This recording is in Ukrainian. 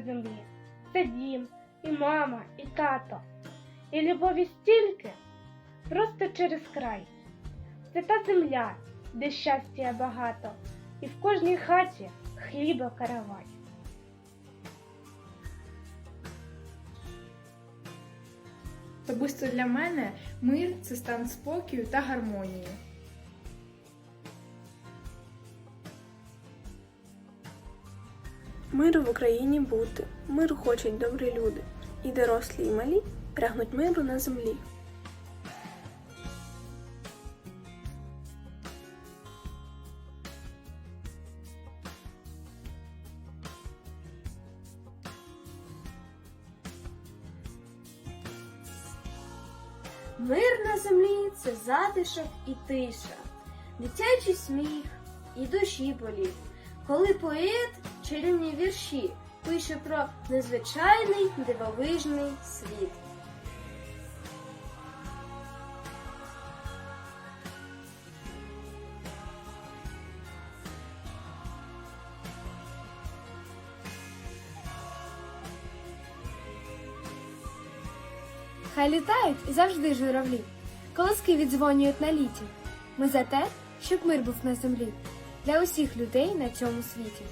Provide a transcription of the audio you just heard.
землі. Це дім, і мама, і тато. І любові стільки просто через край. Це та земля, де щастя багато, і в кожній хаті хліба каравай. Особисто для мене мир це стан спокою та гармонії. Миру в Україні бути, миру хочуть добрі люди, і дорослі, і малі прагнуть миру на землі. Мир на землі це затишок і тиша, дитячий сміх і душі болів. Коли поет чарівні вірші пише про незвичайний дивовижний світ. Хай літають завжди журавлі, колоски віддзвонюють на літі. Ми за те, щоб мир був на землі для усіх людей на цьому світі.